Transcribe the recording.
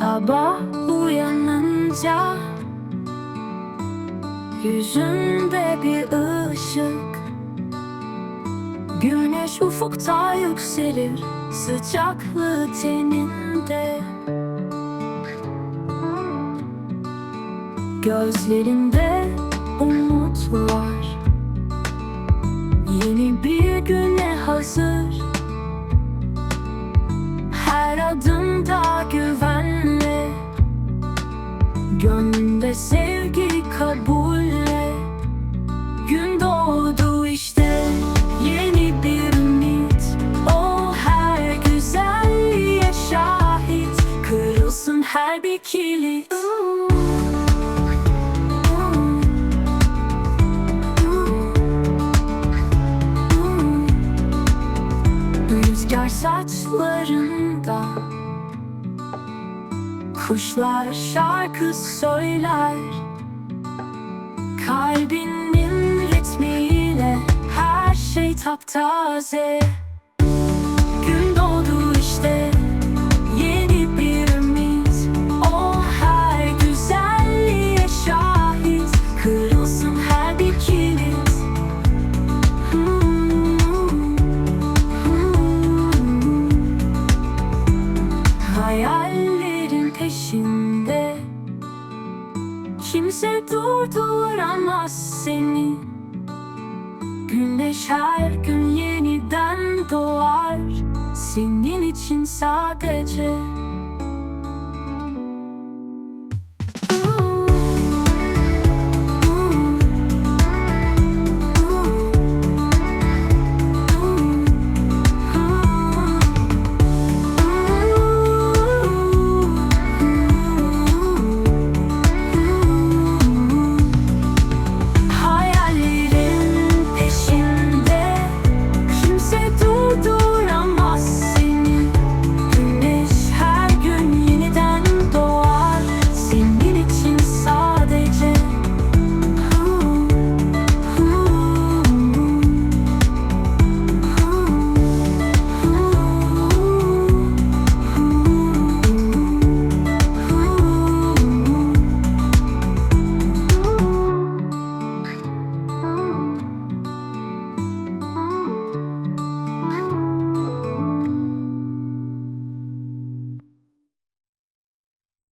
Sabah uyanınca Yüzünde bir ışık. Güneş ufukta yükselir Sıcaklığı teninde. Gözlerinde umut var. Yeni bir güne hazır bir Rüzgar saçlarında Kuşlar şarkı söyler. Kalbinin ritmiyle Her şey taptaze Hayallerin peşinde. Kimse durduramaz seni. Güneş her gün yeniden doğar. Senin için sadece